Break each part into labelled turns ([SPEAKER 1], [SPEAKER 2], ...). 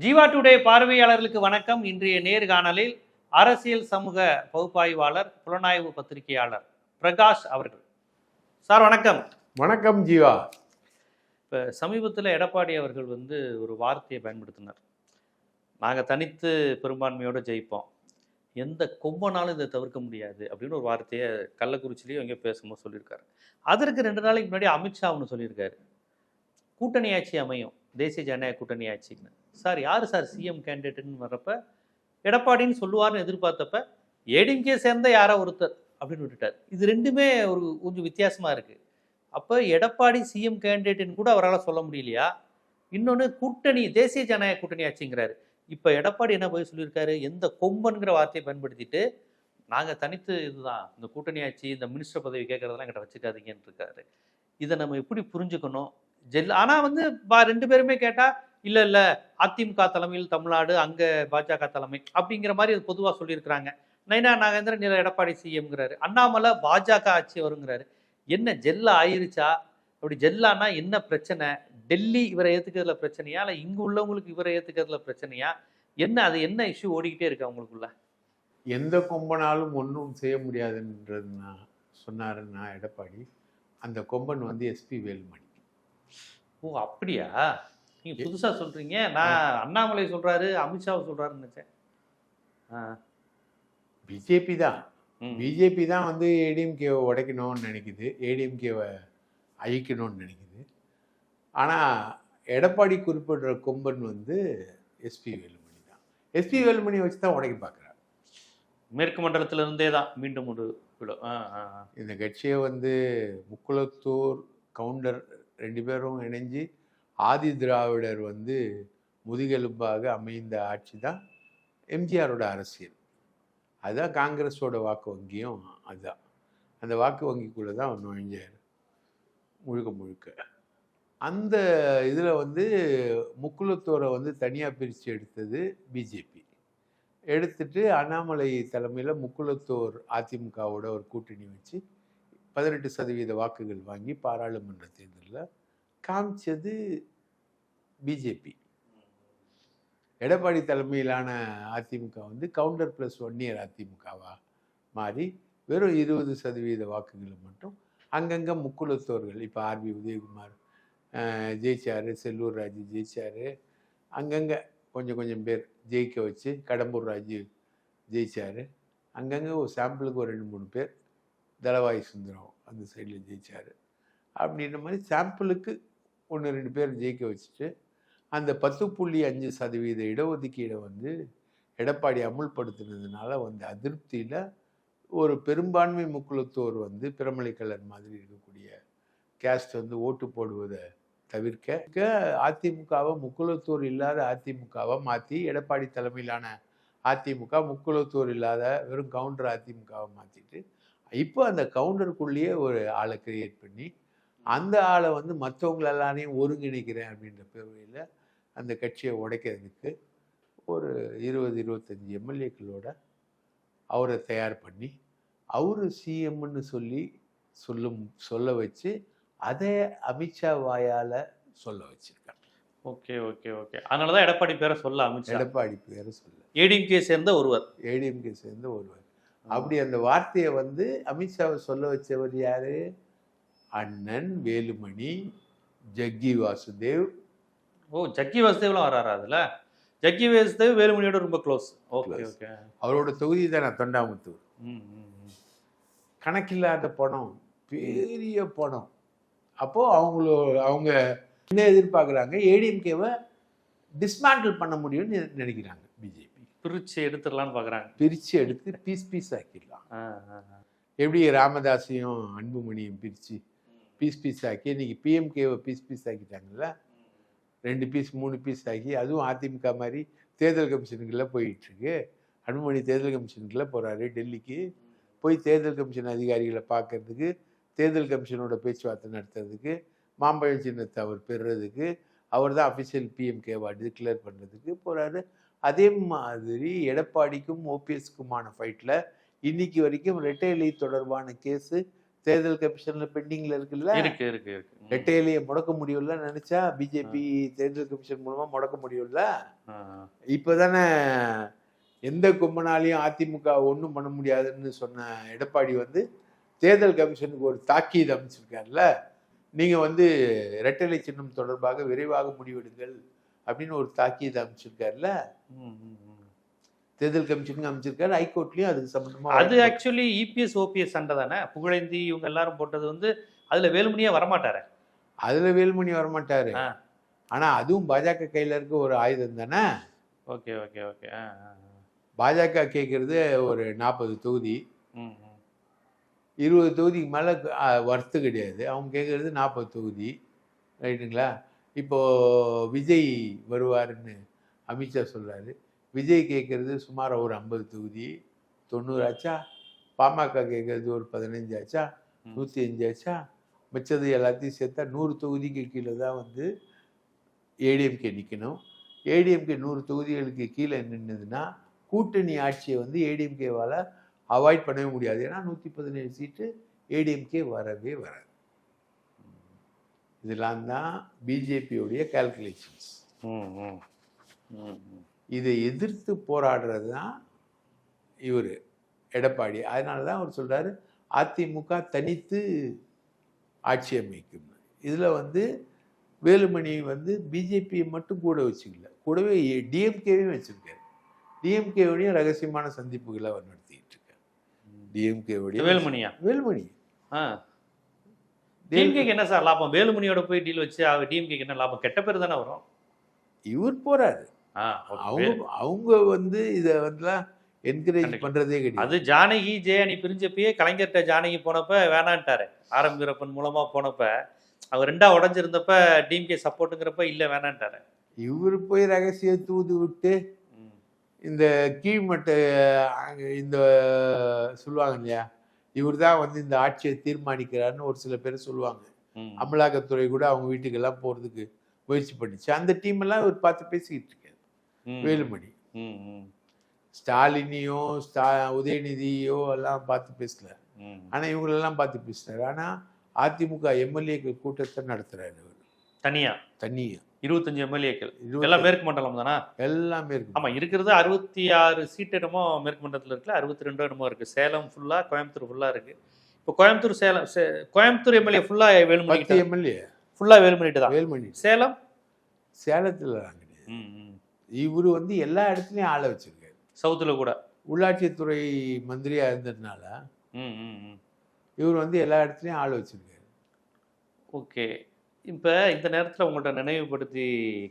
[SPEAKER 1] Jeeva today பார்வையாளர்களுக்கு வணக்கம். இன்றைய நேர்காணலில் அரசியல் சமூக பகுப்பாய்வாளர் புலனாய்வு பத்திரிகையாளர் பிரகாஷ் அவர்கள். சார் வணக்கம்.
[SPEAKER 2] வணக்கம் ஜீவா.
[SPEAKER 1] இப்போ சமீபத்தில் எடப்பாடி அவர்கள் வந்து ஒரு வார்த்தையை பயன்படுத்தினார். நாங்கள் தனித்து பெரும்பான்மையோடு ஜெயிப்போம். எந்த கொம்பனாலும் இதை தவிர்க்க முடியாது அப்படின்னு ஒரு வார்த்தையை கள்ளக்குறிச்சிலையும் எங்கேயோ பேசும்போது சொல்லியிருக்காரு. அதற்கு ரெண்டு நாளைக்கு முன்னாடி அமித்ஷா ஒன்று சொல்லியிருக்காரு. கூட்டணி ஆட்சி அமையும். தேசிய ஜனநாயக கூட்டணி ஆட்சின்னு. சார் யார் சார் சிஎம் கேண்டிடேட்டுன்னு வர்றப்ப எடப்பாடின்னு சொல்லுவார்னு எதிர்பார்த்தப்ப ஏடிஎம்கே சேர்ந்த யாரோ ஒருத்தர் அப்படின்னு விட்டுட்டார். இது ரெண்டுமே ஒரு கொஞ்சம் வித்தியாசமாக இருக்குது அப்போ எடப்பாடி சிஎம் கேண்டிடேட்டுன்னு கூட அவரால் சொல்ல முடியலையா? இன்னொன்று கூட்டணி தேசிய ஜனநாயக கூட்டணி ஆச்சுங்கிறாரு இப்போ எடப்பாடி என்ன போய் சொல்லியிருக்காரு? எந்த கொம்பன்கிற வார்த்தையை பயன்படுத்திட்டு நாங்கள் தனித்து இதுதான் இந்த கூட்டணி ஆட்சி இந்த மினிஸ்டர் பதவி கேட்குறதெல்லாம் கிட்ட வச்சுக்காதீங்கன்னு இருக்காரு இதை நம்ம எப்படி புரிஞ்சுக்கணும்? ஜெல் ஆனால் வந்து பா- ரெண்டு பேருமே கேட்டால் இல்லை இல்லை அதிமுக தலைமையில் தமிழ்நாடு அங்கே பாஜக தலைமை அப்படிங்கிற மாதிரி அது பொதுவாக சொல்லியிருக்கிறாங்க. நைனா நாகேந்திரன் நில எடப்பாடி சிஎம்ங்கிறாரு. அண்ணாமலை பாஜக ஆட்சி வருங்கிறாரு. என்ன ஜெல்ல ஆயிருச்சா? அப்படி ஜெல்லானா என்ன பிரச்சனை? டெல்லி இவரை ஏத்துக்கிறதுல பிரச்சனையா? இல்லை இங்க உள்ளவங்களுக்கு இவரை ஏத்துக்கிறதுல பிரச்சனையா? என்ன அது என்ன இஷ்யூ ஓடிக்கிட்டே இருக்கு அவங்களுக்குள்ள?
[SPEAKER 2] எந்த கொம்பனாலும் ஒன்றும் செய்ய முடியாதுன்றது நான் சொன்னாருன்னா எடப்பாடி. அந்த கொம்பன் வந்து எஸ்பி வேலுமணி.
[SPEAKER 1] ஓ அப்படியா? நீங்க புதுசா சொல்றீங்க. நான் அண்ணாமலை சொல்றாரு அமித்ஷாவை சொல்றாருன்னு நினைச்சேன்.
[SPEAKER 2] பிஜேபி தான். பிஜேபி தான் வந்து ஏடிஎம்கேவை உடைக்கணும்னு நினைக்குது. ஏடிஎம்கேவை அழிக்கணும்னு நினைக்குது. ஆனால் எடப்பாடி குறிப்பிடுற கொம்பன் வந்து எஸ்பி வேலுமணி தான். எஸ்பி வேலுமணி வச்சு தான் உடைக்க பார்க்குறாரு.
[SPEAKER 1] மேற்கு மண்டலத்துல இருந்தே தான் மீண்டும் ஒரு.
[SPEAKER 2] இந்த கட்சியை வந்து முக்குளத்தூர் கவுண்டர் ரெண்டு பேரும் இணைஞ்சு ஆதி திராவிடர் வந்து முதுகெலும்பாக அமைந்த ஆட்சி தான் எம்ஜிஆரோட அரசியல். அதுதான் காங்கிரஸோட வாக்கு வங்கியும் அதுதான். அந்த வாக்கு வங்கிக்குள்ளே தான் அவர் நுழைஞ்சார். முழுக்க முழுக்க. அந்த இதில் வந்து முக்குலத்தோரை வந்து தனியாக பிரித்து எடுத்தது பிஜேபி. எடுத்துட்டு அண்ணாமலை தலைமையில் முக்குலத்தோர் அதிமுகவோட ஒரு கூட்டணி வச்சு பதினெட்டு சதவீத வாக்குகள் வாங்கி பாராளுமன்ற தேர்தலில் காமிச்சது பிஜேபி. எடப்பாடி தலைமையிலான அதிமுக வந்து கவுண்டர் ப்ளஸ் ஒன் இயர் அதிமுகவா மாறி வெறும் இருபது சதவீத வாக்குகளை மட்டும் அங்கங்கே முக்குலத்தோர்கள் இப்போ ஆர்பி உதயகுமார் ஜெயிச்சார் ஜெயிச்சாரு செல்லூர் ராஜு ஜெயிச்சாரு. அங்கங்கே கொஞ்சம் கொஞ்சம் பேர் ஜெயிக்க வச்சு கடம்பூர் ராஜு ஜெயிச்சாரு. அங்கங்கே ஒரு சாம்பிளுக்கு ஒரு ரெண்டு மூணு பேர் தளவாய் சுந்தரம் அந்த சைடில் ஜெயிச்சாரு. அப்படின்ற மாதிரி சாம்பிளுக்கு ஒன்று ரெண்டு பேர் ஜெயிக்க வச்சுட்டு அந்த பத்து புள்ளி அஞ்சு சதவீத இடஒதுக்கீடை வந்து எடப்பாடி அமுல்படுத்தினதுனால வந்து அதிருப்தியில் ஒரு பெரும்பான்மை முக்குளத்தோர் வந்து பிரமலைக்கலர் மாதிரி இருக்கக்கூடிய கேஸ்ட் வந்து ஓட்டு போடுவதை தவிர்க்க அதிமுகவை முக்குளத்தூர் இல்லாத அதிமுகவை மாற்றி எடப்பாடி தலைமையிலான அதிமுக முக்குளத்தூர் இல்லாத வெறும் கவுண்டர் அதிமுகவை மாற்றிட்டு இப்போ அந்த கவுண்டருக்குள்ளேயே ஒரு ஆளை கிரியேட் பண்ணி அந்த ஆளை வந்து மற்றவங்களெல்லாரையும் ஒருங்கிணைக்கிறேன் அப்படின்ற பேர்வையில் அந்த கட்சியை உடைக்கிறதுக்கு ஒரு இருபது இருபத்தஞ்சி எம்எல்ஏக்களோட அவரை தயார் பண்ணி அவர் சிஎம்னு சொல்லி சொல்லும் சொல்ல வச்சு அதை அமித்ஷா வாயால் சொல்ல வச்சிருக்காங்க
[SPEAKER 1] ஓகே ஓகே ஓகே. அதனால தான் எடப்பாடி பேரை சொல்ல அமித்ஷா.
[SPEAKER 2] எடப்பாடி பேரை சொல்ல.
[SPEAKER 1] ஏடிஎம்கே சேர்ந்த ஒருவர்.
[SPEAKER 2] ஏடிஎம்கே சேர்ந்த ஒருவர். அப்படி அந்த வார்த்தையை வந்து அமித்ஷாவை சொல்ல வச்சவர் யாரு? அண்ணன் வேலுமணி ஜக்கி வாசுதேவ்
[SPEAKER 1] ஓ ஜக்கி வாசுதேவ்லாம் வராரா அதுல? ஜக்கி வாசுதேவ் வேலுமணியோட ரொம்ப க்ளோஸ் ஓகே. ஓகே
[SPEAKER 2] அவரோட தொகுதி தான் நான் தொண்டாமுத்தூர்.
[SPEAKER 1] ம் ம், ம்.
[SPEAKER 2] கணக்கில்லாத பணம் பெரிய பணம் அப்போ அவங்களோ அவங்க என்ன எதிர்பார்க்குறாங்க? ஏடிஎம்கேவை டிஸ்மேண்டில் பண்ண முடியும்னு நினைக்கிறாங்க பிஜேபி.
[SPEAKER 1] பிரிச்சு எடுத்துடலாம்னு பாக்குறாங்க.
[SPEAKER 2] பிரித்து எடுத்து பீஸ் பீஸ் ஆக்கிடலாம். எப்படி ராமதாஸையும் அன்புமணியும் பிரித்து பீஸ் பீஸ் ஆக்கி இன்னைக்கு பிஎம்கேவை பீஸ் பீஸ் ஆக்கிட்டாங்கல்ல? ரெண்டு பீஸ் மூணு பீஸ் ஆகி அதுவும் அதிமுக மாதிரி தேர்தல் கமிஷனுக்குள்ள போயிட்டுருக்கு. அன்புமணி தேர்தல் கமிஷனுக்குள்ள போகிறாரு டெல்லிக்கு. போய் தேர்தல் கமிஷன் அதிகாரிகளை பார்க்கறதுக்கு தேர்தல் கமிஷனோட பேச்சுவார்த்தை நடத்துறதுக்கு மாம்பழம் சின்னத்தை அவர் பெறுறதுக்கு அவர் தான் அஃபிஷியல் பிஎம்கேவா டிக்ளேர் பண்ணுறதுக்கு போகிறாரு அதே மாதிரி எடப்பாடிக்கும் ஓபிஎஸ்க்குமான ஃபைட்டில் இன்னைக்கு வரைக்கும் ரெட்டைலை தொடர்பான கேஸு தேர்தல் கமிஷன்ல பெண்டிங்ல இருக்குல்ல
[SPEAKER 1] இருக்கு இருக்கு இருக்கு.
[SPEAKER 2] ரெட்டையிலேயே முடக்க முடியும்ல நினைச்சா பிஜேபி தேர்தல் கமிஷன் மூலமா முடக்க முடியும்ல. இப்பதானே எந்த கும்பனாலையும் அதிமுக ஒன்றும் பண்ண முடியாதுன்னு சொன்ன எடப்பாடி வந்து தேர்தல் கமிஷனுக்கு ஒரு தாக்கீது அமைச்சிருக்காருல்ல நீங்க வந்து இரட்டை சின்னம் தொடர்பாக விரைவாக முடிவெடுங்கள் அப்படின்னு ஒரு தாக்கீது அமைச்சிருக்காருல்ல. தேர்தல் கமிஷனுக்கு அமைச்சிருக்காரு ஹைகோர்ட்லயும் அதுக்கு சம்பந்தமா
[SPEAKER 1] அது ஆக்சுவலி இபிஎஸ் ஓபிஎஸ் சண்டை தானே? புகழேந்தி இவங்க எல்லாரும் போட்டது வந்து அதுல வேலுமணியே வரமாட்டாரு.
[SPEAKER 2] அதுல வேலுமணி வரமாட்டாரு. ஆனா அதுவும் பாஜக கையில இருக்க ஒரு ஆயுதம் தானே?
[SPEAKER 1] Okay okay okay.
[SPEAKER 2] பாஜக கேட்கறது ஒரு நாற்பது தொகுதி. இருபது தொகுதிக்கு மேலே வர்த்து கிடையாது. அவங்க கேட்குறது நாற்பது தொகுதி. ரைட்டுங்களா? இப்போ விஜய் வருவாருன்னு அமித்ஷா சொல்றாரு. விஜய் கேட்குறது சுமார் ஒரு ஐம்பது தொகுதி. தொண்ணூறு ஆச்சா? பாமக கேட்குறது ஒரு பதினஞ்சு ஆச்சா. நூற்றி அஞ்சு ஆச்சா? மிச்சது எல்லாத்தையும் சேர்த்தா நூறு தொகுதிக்கு கீழே தான் வந்து ஏடிஎம்கே நிற்கணும் ஏடிஎம்கே நூறு தொகுதிகளுக்கு கீழே நின்றுதுன்னா கூட்டணி ஆட்சியை வந்து ஏடிஎம்கேவால் அவாய்ட் பண்ணவே முடியாது. ஏன்னா நூற்றி பதினேழு சீட்டு ஏடிஎம்கே வரவே வராது. இதெல்லாம் தான் பிஜேபியோடைய கால்குலேஷன்ஸ். இதை எதிர்த்து போராடுறது தான் இவர் எடப்பாடி. அதனால தான் அவர் சொல்றாரு அதிமுக தனித்து ஆட்சி அமைக்கும். இதில் வந்து வேலுமணி வந்து பிஜேபியை மட்டும் கூட வச்சுக்கல. கூடவே டிஎம்கேவையும் வச்சிருக்காரு. டிஎம்கேவுடையும் ரகசியமான சந்திப்புகளை அவர் நடத்திட்டு இருக்காரு. டிஎம்கேவுடைய
[SPEAKER 1] வேலுமணியா?
[SPEAKER 2] வேலுமணி.
[SPEAKER 1] ஆ. டிஎம்கேக்கு என்ன சார் லாபம்? வேலுமணியோட போய் டீல் வச்சு டிஎம்கேக்கு என்ன லாபம்? கெட்ட பேர் தானே வரும்.
[SPEAKER 2] இவர் போறாரு. அவங்க அவங்க வந்து இதை வந்துலாம் என்கரேஜ். பண்றதே கிடையாது
[SPEAKER 1] அது ஜானகி ஜெயணி பிரிஞ்சப்பயே கலைஞர்கிட்ட ஜானகி போனப்ப வேணான்ட்டாரு ஆரம் வீரப்பன் மூலமா போனப்ப அவர் ரெண்டா உடஞ்சிருந்தப்ப டிஎம்கே சப்போர்ட்டுங்கிறப்ப இல்ல வேணான்ட்டாரு
[SPEAKER 2] இவர் போய் ரகசிய தூது விட்டு. இந்த கீழ்மட்ட இந்த சொல்லுவாங்க இல்லையா இவர் தான் வந்து இந்த ஆட்சியை தீர்மானிக்கிறாருன்னு ஒரு சில பேர் சொல்லுவாங்க. அமலாக்கத்துறை கூட அவங்க வீட்டுக்கெல்லாம் போறதுக்கு முயற்சி பண்ணிச்சு அந்த டீம் எல்லாம் இவர் பார்த்து பேசிக்கிட்டு. வேலுமணி. ஸ்டாலினையோ ஸ்டா உதயநிதியோ எல்லாம் பார்த்து பேசல. ஆனா இவங்களெல்லாம் பார்த்து பேசினாரு. ஆனா அதிமுக எம்எல்ஏக்கள் கூட்டத்தை நடத்துறாரு அவர்
[SPEAKER 1] தனியா?
[SPEAKER 2] தனியா.
[SPEAKER 1] இருபத்தஞ்சு எம்எல்ஏக்கள். எல்லாம் மேற்கு மண்டலம் தானா?
[SPEAKER 2] எல்லாமே இருக்கு
[SPEAKER 1] ஆமா இருக்கிறது அறுபத்தி ஆறு சீட் என்னமோ மேற்கு மண்டலத்துல இருக்குல்ல அறுபத்தி ரெண்டோ என்னமோ இருக்கு. சேலம் ஃபுல்லா கோயம்புத்தூர் ஃபுல்லா இருக்கு. இப்போ கோயம்புத்தூர் சேலம் கோயம்புத்தூர் எம்எல்ஏ ஃபுல்லா வேலுமணி
[SPEAKER 2] எம்எல்ஏ.
[SPEAKER 1] ஃபுல்லா வேலுமணிட்டு தான்.
[SPEAKER 2] வேல்மணி.
[SPEAKER 1] சேலம்?
[SPEAKER 2] சேலத்துல. இவர் வந்து எல்லா இடத்துலயும் ஆளை வச்சிருக்காரு.
[SPEAKER 1] சவுத்துல கூட.
[SPEAKER 2] உள்ளாட்சித்துறை மந்திரியா இருந்ததுனால
[SPEAKER 1] ம் ம் ம்.
[SPEAKER 2] இவர் வந்து எல்லா இடத்துலயும் ஆள் வச்சிருக்காரு.
[SPEAKER 1] ஓகே. இப்போ இந்த நேரத்தில் உங்கள்கிட்ட நினைவுபடுத்தி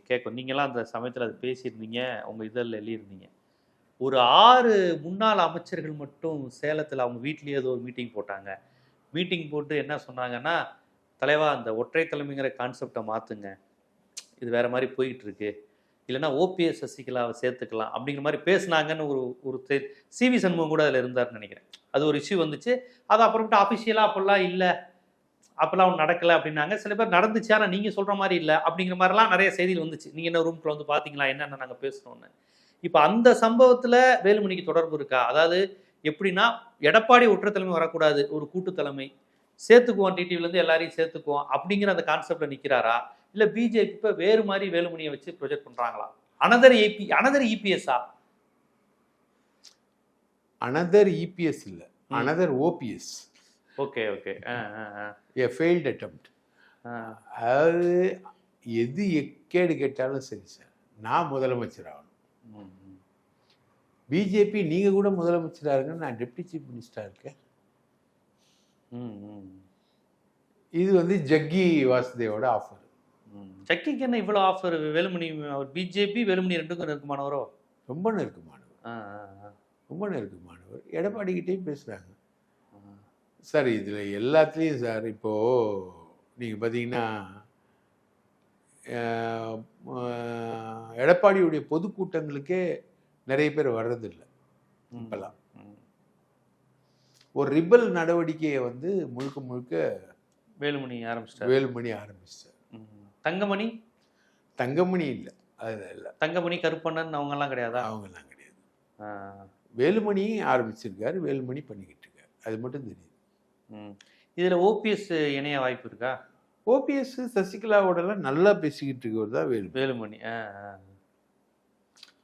[SPEAKER 1] கேட்கும் நீங்களாம் அந்த சமயத்தில் அது பேசியிருந்தீங்க உங்கள் இதழில் எழுதியிருந்தீங்க. ஒரு ஆறு முன்னாள் அமைச்சர்கள் மட்டும் சேலத்தில் அவங்க வீட்லேயே ஏதோ ஒரு மீட்டிங் போட்டாங்க. மீட்டிங் போட்டு என்ன சொன்னாங்கன்னா தலைவா அந்த ஒற்றை தலைமைங்கிற கான்செப்டை மாற்றுங்க இது வேற மாதிரி போயிட்டு இல்லைனா இல்லைன்னா ஓபிஎஸ் சசிகலாவை சேர்த்துக்கலாம் அப்படிங்கிற மாதிரி பேசுனாங்கன்னு ஒரு ஒரு சிவி சண்முகம் கூட அதில் இருந்தார்னு நினைக்கிறேன். அது ஒரு இஷ்யூ வந்துச்சு. அது அப்புறமேட்டு அஃபிஷியலாக அப்போல்லாம் இல்லை. அப்போல்லாம் அவன் நடக்கலை அப்படின்னாங்க. சில பேர் நடந்துச்சு ஆனால் நீங்கள் சொல்கிற மாதிரி இல்லை அப்படிங்கிற மாதிரிலாம் நிறைய செய்திகள் வந்துச்சு. நீங்கள் என்ன ரூம்க்குள்ள வந்து பார்த்தீங்களா என்னென்ன நாங்கள் பேசுகிறோன்னு இப்போ அந்த சம்பவத்தில் வேலுமணிக்கு தொடர்பு இருக்கா? அதாவது எப்படின்னா எடப்பாடி ஒற்றை தலைமை வரக்கூடாது ஒரு கூட்டு தலைமை. சேர்த்துக்குவோம் டிடிவிலேருந்து எல்லாரையும் சேர்த்துக்குவோம் அப்படிங்கிற அந்த கான்செப்டில் நிற்கிறாரா இல்லை பிஜேபி இப்போ வேறு மாதிரி வேலுமணியை வச்சு ப்ரொஜெக்ட் பண்ணுறாங்களா அனதர் ஏபி அனதர் இபிஎஸ்ஆ
[SPEAKER 2] அனதர் இபிஎஸ் இல்ல. Another OPS
[SPEAKER 1] okay okay
[SPEAKER 2] a failed attempt
[SPEAKER 1] ஆ
[SPEAKER 2] அதாவது எது எக்கேடு கேட்டாலும் சரி சார். நான் முதலமைச்சர் ஆகணும். பிஜேபி நீங்க கூட முதலமைச்சரா இருங்க. நான் டெப்டி சீஃப் மினிஸ்டரா இருக்கேன். இது வந்து ஜக்கி வாசுதேவோட ஆஃபர்
[SPEAKER 1] ம். சக்கிக்கு என்ன இவ்வளோ ஆஃபர் வேலுமணி அவர் பிஜேபி வேலுமணி ரெண்டுக்கும் நெருக்கமானவரோ?
[SPEAKER 2] ரொம்ப நெருக்கமானவர். ரொம்ப நெருக்கமானவர். எடப்பாடிக்கிட்டையும் பேசுறாங்க.
[SPEAKER 1] ஆ.
[SPEAKER 2] சார் இதில் எல்லாத்துலேயும் சார் இப்போது நீங்கள் பார்த்தீங்கன்னா எடப்பாடியுடைய பொதுக்கூட்டங்களுக்கே நிறைய பேர் வர்றதில்லை இப்போல்லாம். ஒரு ரிபல் நடவடிக்கையை வந்து முழுக்க முழுக்க
[SPEAKER 1] வேலுமணி ஆரம்பிச்சிட்டார்.
[SPEAKER 2] வேலுமணி ஆரம்பிச்சார்
[SPEAKER 1] தங்கமணி?
[SPEAKER 2] தங்கமணி இல்லை. அது இல்லை.
[SPEAKER 1] தங்கமணி கருப்பண்ணன் அவங்கெல்லாம் கிடையாதா?
[SPEAKER 2] அவங்கெல்லாம் கிடையாது. வேலுமணி ஆரம்பிச்சிருக்காரு வேலுமணி பண்ணிக்கிட்டு இருக்காரு அது மட்டும் தெரியுது.
[SPEAKER 1] ம். இதுல ஓபிஎஸ் இணைய வாய்ப்பு இருக்கா?
[SPEAKER 2] ஓபிஎஸ் சசிகலாவோடலாம் நல்லா பேசிக்கிட்டு இருக்கவர் தான் வேலு
[SPEAKER 1] வேலுமணி.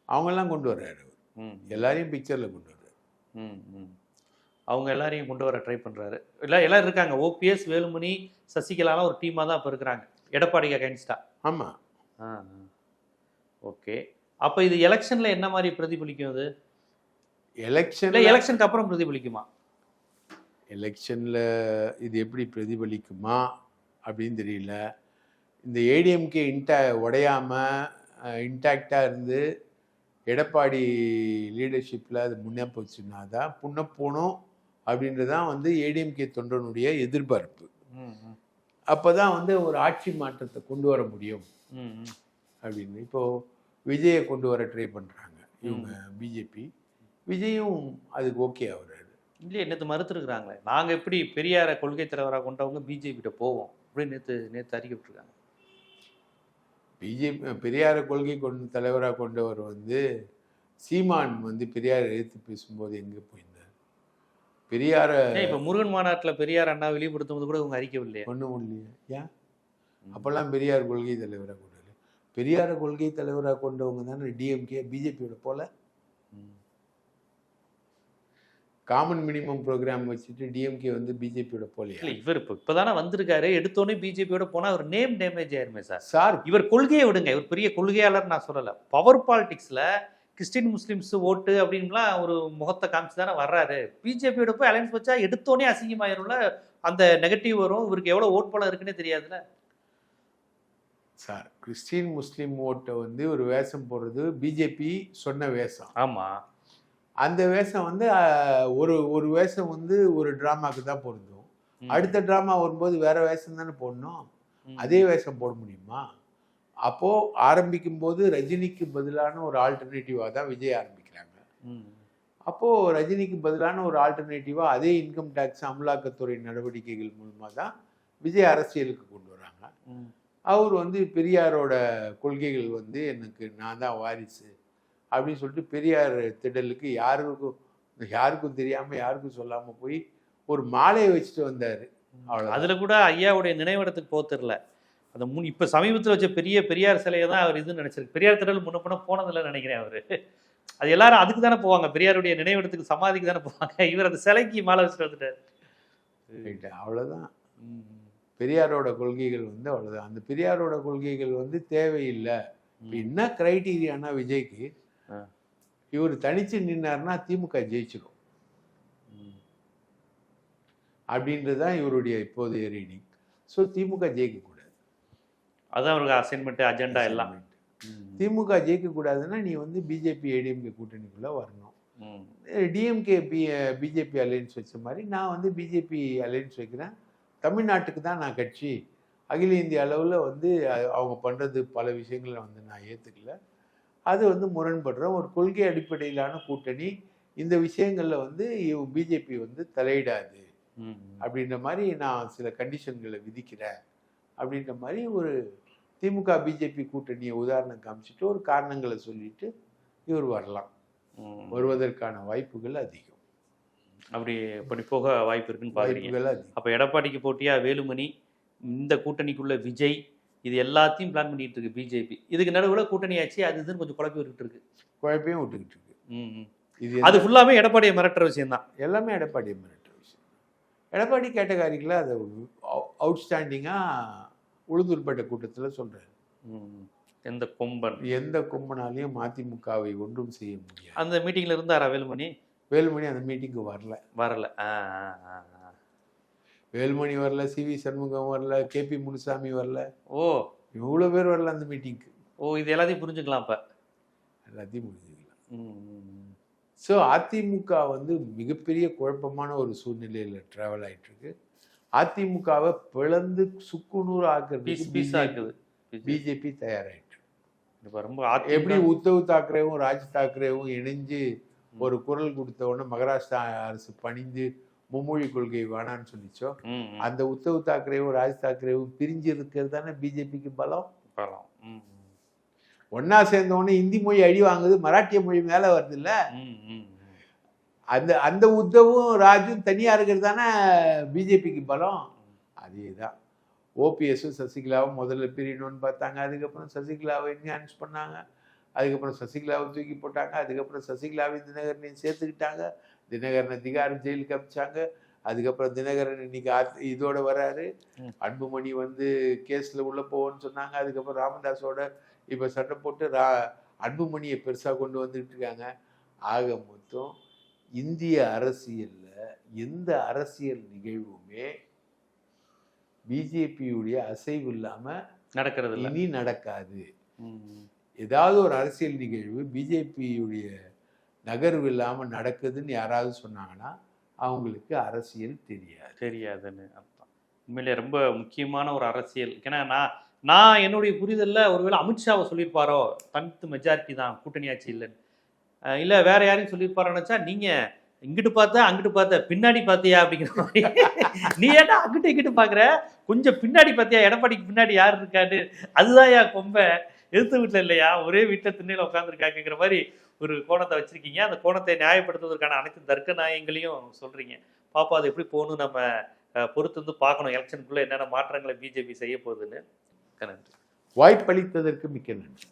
[SPEAKER 2] அவங்கெல்லாம் கொண்டு வர்றாரு அவர்.
[SPEAKER 1] ம்,
[SPEAKER 2] எல்லாரையும் பிக்சரில் கொண்டு வர்றாரு.
[SPEAKER 1] ம், ம். அவங்க எல்லாரையும் கொண்டு வர ட்ரை பண்றாரு. எல்லாம் எல்லாரும் இருக்காங்க. ஓபிஎஸ் வேலுமணி சசிகலாலாம் ஒரு டீமா தான் இப்ப இருக்கிறாங்க. எடப்பாடிக்கு அகைன்ஸ்டா
[SPEAKER 2] ஆமாம்
[SPEAKER 1] ஓகே. அப்ப இது எலெக்ஷன்ல என்ன மாதிரி பிரதிபலிக்கும் அது? இல்ல
[SPEAKER 2] எலெக்ஷன்
[SPEAKER 1] எலெக்ஷனுக்கு அப்புறம் பிரதிபலிக்குமா?
[SPEAKER 2] எலெக்ஷனில் இது எப்படி பிரதிபலிக்குமா அப்படின்னு தெரியல. இந்த ஏடிஎம்கே இன்டா உடையாமல் இன்டாக்டாக இருந்து எடப்பாடி லீடர்ஷிப்பில் அது முன்னே போச்சுன்னா தான் புண்ண போகணும் அப்படின்றது தான் வந்து ஏடிஎம்கே தொண்டனுடைய எதிர்பார்ப்பு. அப்போ தான் வந்து ஒரு ஆட்சி மாற்றத்தை கொண்டு வர முடியும். அப்படின்னு. இப்போது விஜயை கொண்டு வர ட்ரை பண்ணுறாங்க இவங்க பிஜேபி விஜயும் அதுக்கு ஓகே ஆகுறாரு.
[SPEAKER 1] இல்லையே நேற்று மறுத்துருக்குறாங்களே. நாங்க எப்படி பெரியார கொள்கை தலைவராக கொண்டவங்க பிஜேபி கிட்ட போவோம்? அப்படின்னு நேற்று நேற்று அறிக்கை விட்டுருக்காங்க
[SPEAKER 2] பிஜேபி பெரியார கொள்கை கொண்டு தலைவராக கொண்டவர் வந்து சீமான் வந்து பெரியார் எதிர்த்து பேசும்போது எங்கே போயிருந்தார்? பெரியார
[SPEAKER 1] இப்ப முருகன் மாநாட்டுல பெரியார் அண்ணா வெளிப்படுத்தும் போது கூட உங்க அறிக்கை இல்லையா
[SPEAKER 2] ஒன்றும் இல்லையா ஏன் அப்போல்லாம் பெரியார் கொள்கை தலைவராக கொண்டாரு பெரியார கொள்கை தலைவராக கொண்டவங்க தானே டிஎம்கே பிஜேபியோட போல. காமன் மினிமம் ப்ரோக்ராம் வச்சுட்டு டிஎம்கே வந்து பிஜேபியோட போலையா?
[SPEAKER 1] இல்ல இவர் இப்ப இப்பதானே வந்திருக்காரு. எடுத்தோடனே பிஜேபியோட போனா அவர் நேம் டேமேஜ் ஆயிருமே சார்.
[SPEAKER 2] சார்.
[SPEAKER 1] இவர் கொள்கையை விடுங்க. இவர் பெரிய கொள்கையாளர் நான் சொல்லல. பவர் பாலிடிக்ஸ்ல கிறிஸ்டின் முஸ்லிம்ஸ் ஓட்டு அப்படின்லாம் ஒரு முகத்தை காமிச்சு தானே வர்றாரு பிஜேபியோட போய் அலைன்ஸ் வச்சா எடுத்தோடனே அசிங்கமாயிரும்ல? அந்த நெகட்டிவ் வரும். இவருக்கு எவ்வளவு ஓட் பலம் இருக்குன்னே தெரியாதுல்ல?
[SPEAKER 2] சார் கிறிஸ்டின் முஸ்லீம் ஓட்டை வந்து ஒரு வேஷம் போடுறது பிஜேபி சொன்ன வேஷம்.
[SPEAKER 1] ஆமா.
[SPEAKER 2] அந்த வேஷம் வந்து ஒரு ஒரு வேஷம் வந்து ஒரு ட்ராமாக்கு தான் பொருந்தும். அடுத்த ட்ராமா வரும்போது வேற வேஷம் தானே போடணும். அதே வேஷம் போட முடியுமா? அப்போ ஆரம்பிக்கும் போது ரஜினிக்கு பதிலான ஒரு ஆல்டர்னேட்டிவாக தான் விஜய் ஆரம்பிக்கிறாங்க
[SPEAKER 1] ம்.
[SPEAKER 2] அப்போ ரஜினிக்கு பதிலான ஒரு ஆல்டர்னேட்டிவாக அதே இன்கம் டேக்ஸ் அமலாக்கத்துறை நடவடிக்கைகள் மூலமாக தான் விஜய் அரசியலுக்கு கொண்டு வராங்க. அவர் வந்து பெரியாரோட கொள்கைகள் வந்து எனக்கு நான் தான் வாரிசு அப்படின்னு சொல்லிட்டு பெரியார் திடலுக்கு யாருக்கும் யாருக்கும் தெரியாமல் யாருக்கும் சொல்லாமல் போய் ஒரு மாலையை வச்சுட்டு வந்தார் அவ்வளவுதான்.
[SPEAKER 1] அதுல கூட ஐயாவுடைய நினைவிடத்துக்கு போக தெரியல அந்த முன் இப்ப சமீபத்துல வச்ச பெரிய பெரியார் சிலையை தான் அவர் இதுன்னு நினைச்சிருக்கு பெரியார் திடல் முன்ன போன போனதில்லைன்னு நினைக்கிறேன் அவரு. அது எல்லாரும் அதுக்கு தானே போவாங்க. பெரியாருடைய நினைவிடத்துக்கு சமாதிக்கு தானே போவாங்க. இவர் அந்த சிலைக்கு மாலை வச்சுட்டு வந்துட்டார்.
[SPEAKER 2] அவ்வளோதான் பெரியாரோட கொள்கைகள் வந்து அவ்வளோதான் அந்த பெரியாரோட கொள்கைகள் வந்து தேவையில்லை. என்ன கிரைட்டீரியானா விஜய்க்கு. இவர் தனிச்சு நின்னார்னா திமுக ஜெயிச்சிடும் அப்படின்றது தான் இவருடைய இப்போதைய ரீடிங். ஸோ திமுக ஜெயிக்கக்கூடாது.
[SPEAKER 1] அதான் அவருக்கு அசைன்மெண்ட் அஜெண்டா எல்லாம்.
[SPEAKER 2] திமுக ஜெயிக்கக்கூடாதுன்னா நீ வந்து பிஜேபி ஏடிஎம்கே கூட்டணிக்குள்ளே வரணும். டிஎம்கே பி பிஜேபி அலையன்ஸ் வச்ச மாதிரி நான் வந்து பிஜேபி அலையன்ஸ் வைக்கிறேன். தமிழ்நாட்டுக்கு தான் நான் கட்சி. அகில இந்திய அளவில் வந்து அவங்க பண்ணுறது பல விஷயங்களை வந்து நான் ஏற்றுக்கல அது வந்து முரண்படுற ஒரு கொள்கை அடிப்படையிலான கூட்டணி இந்த விஷயங்களில் வந்து பிஜேபி வந்து தலையிடாது. அப்படின்ற மாதிரி நான் சில கண்டிஷன்களை விதிக்கிறேன். அப்படின்ற மாதிரி ஒரு திமுக பிஜேபி கூட்டணியை உதாரணம் காமிச்சிட்டு ஒரு காரணங்களை சொல்லிட்டு இவர் வரலாம். வருவதற்கான வாய்ப்புகள் அதிகம்.
[SPEAKER 1] அப்படி அப்படி போக வாய்ப்பு இருக்குன்னு பாக்குறீங்க. அப்ப எடப்பாடிக்கு போட்டியா வேலுமணி இந்த கூட்டணிக்குள்ள விஜய் இது எல்லாத்தையும் பிளான் பண்ணிட்டு இருக்கு பிஜேபி இதுக்கு நடுவுல கூட்டணி ஆச்சு அது இதுன்னு கொஞ்சம் குழப்பி விட்டுட்டு இருக்கு.
[SPEAKER 2] குழப்பையும் விட்டுக்கிட்டு இருக்கு. இது
[SPEAKER 1] அது ஃபுல்லாவே எடப்பாடியை மிரட்டுற விஷயம் தான்
[SPEAKER 2] எல்லாமே எடப்பாடி மிரட்டுற விஷயம் எடப்பாடி கேட்டகாரிகளை அதை அவுட்ஸ்டாண்டிங்காக உளுந்தூர்பேட்டை கூட்டத்தில் சொல்கிறாரு
[SPEAKER 1] எந்த கொம்பன்?
[SPEAKER 2] எந்த கும்பனாலையும் மதிமுகவை ஒன்றும் செய்ய முடியாது.
[SPEAKER 1] அந்த மீட்டிங்ல இருந்தாரா வேலுமணி?
[SPEAKER 2] வேலுமணி அந்த மீட்டிங்க்கு வரல.
[SPEAKER 1] வரல.
[SPEAKER 2] வேலுமணி வரல சி வி சண்முகம் வரல கே பி முனுசாமி வரல.
[SPEAKER 1] ஓ.
[SPEAKER 2] இவ்வளோ பேர் வரல அந்த மீட்டிங்க்கு
[SPEAKER 1] ஓ இது எல்லாத்தையும் புரிஞ்சுக்கலாம் அப்ப.
[SPEAKER 2] எல்லாத்தையும் முடிஞ்சுக்கலாம்
[SPEAKER 1] ம், ம், ம்.
[SPEAKER 2] ஸோ அதிமுக வந்து மிகப்பெரிய குழப்பமான ஒரு சூழ்நிலையில் ட்ராவல் ஆயிட்டு இருக்கு. அதிமுகவை பிளந்து சுக்குநூறு
[SPEAKER 1] பீஸா இருக்குது
[SPEAKER 2] பிஜேபி தயாராயிட்டு
[SPEAKER 1] இப்ப ரொம்ப
[SPEAKER 2] எப்படி உத்தவ் தாக்கரேவும் ராஜ் தாக்கரேவும் இணைஞ்சு ஒரு குரல் கொடுத்த உடனே மகாராஷ்டிரா அரசு பணிந்து மும்மொழி கொள்கை வேணான்னு சொல்லிச்சோ. அந்த உத்தவ் தாக்கரேவும் ராஜ் தாக்கரேவும் பிரிஞ்சு இருக்கிறது தானே பிஜேபிக்கு பலம்
[SPEAKER 1] பரவாயில்ல. ம், ம்.
[SPEAKER 2] ஒன்னா சேர்ந்த உடனே இந்தி மொழி அடி வாங்குது மராட்டிய மொழி மேல வருது இல்ல. அந்த அந்த உத்தவும் ராஜும் தனியா இருக்கிறது தானே பிஜேபிக்கு பலம்? அதே தான் ஓபிஎஸும் சசிகலாவும் முதல்ல பிரியணும்னு பார்த்தாங்க. அதுக்கப்புறம் சசிகலாவை என்ஹான்ஸ் பண்ணாங்க. அதுக்கப்புறம் சசிகலாவை தூக்கி போட்டாங்க. அதுக்கப்புறம் சசிகலாவை தினகரனையும் சேர்த்துக்கிட்டாங்க. தினகரனை திகார் ஜெயிலுக்கு அமிச்சாங்க. அதுக்கப்புறம் தினகரன் இன்னைக்கு ஆத்- இதோட வராரு. அன்புமணி வந்து கேஸ்ல உள்ள போவோன்னு சொன்னாங்க. அதுக்கப்புறம் ராமதாஸோட இப்ப சண்டை போட்டு ரா அன்புமணியை பெருசா கொண்டு வந்துட்டு இருக்காங்க. ஆக மொத்தம் இந்திய அரசியல்ல எந்த அரசியல் நிகழ்வுமே பிஜேபியுடைய அசைவு இல்லாம
[SPEAKER 1] நடக்கிறது
[SPEAKER 2] இனி நடக்காது. ஏதாவது ஒரு அரசியல் நிகழ்வு பிஜேபியுடைய நகர்வு இல்லாம நடக்குதுன்னு யாராவது சொன்னாங்கன்னா அவங்களுக்கு அரசியல் தெரியாது.
[SPEAKER 1] தெரியாதுன்னு அர்த்தம். உண்மையிலே ரொம்ப முக்கியமான ஒரு அரசியல். ஏன்னா நான் நான் என்னுடைய புரிதல்ல ஒருவேளை அமித்ஷாவை சொல்லியிருப்பாரோ? தனித்து மெஜாரிட்டி தான் கூட்டணி ஆட்சி இல்லைன்னு. இல்லை வேற யாரையும் சொல்லியிருப்பாரோன்னு நினைச்சா நீங்கள் இங்கிட்டு பார்த்தா அங்கிட்டு பார்த்த பின்னாடி பார்த்தியா அப்படிங்கிற மாதிரி. நீ ஏன்னா அங்கிட்டு இங்கிட்டு பார்க்குற கொஞ்சம் பின்னாடி பார்த்தியா எடப்பாடிக்கு பின்னாடி யார் இருக்கான்னு. அதுதான் யா கொம்ப எழுத்து வீட்டில் இல்லையா? ஒரே வீட்டில் திண்ணையில் உட்காந்துருக்காங்கிற மாதிரி ஒரு கோணத்தை வச்சுருக்கீங்க. அந்த கோணத்தை நியாயப்படுத்துவதற்கான அனைத்து தர்க்க நியாயங்களையும் சொல்கிறீங்க பாப்பா அது எப்படி போகணும் நம்ம பொறுத்து வந்து பார்க்கணும். எலெக்ஷனுக்குள்ளே என்னென்ன மாற்றங்களை பிஜேபி செய்ய போகுதுன்னு. நன்றி.
[SPEAKER 2] வாய்ப்பளித்ததற்கு மிக்க நன்றி.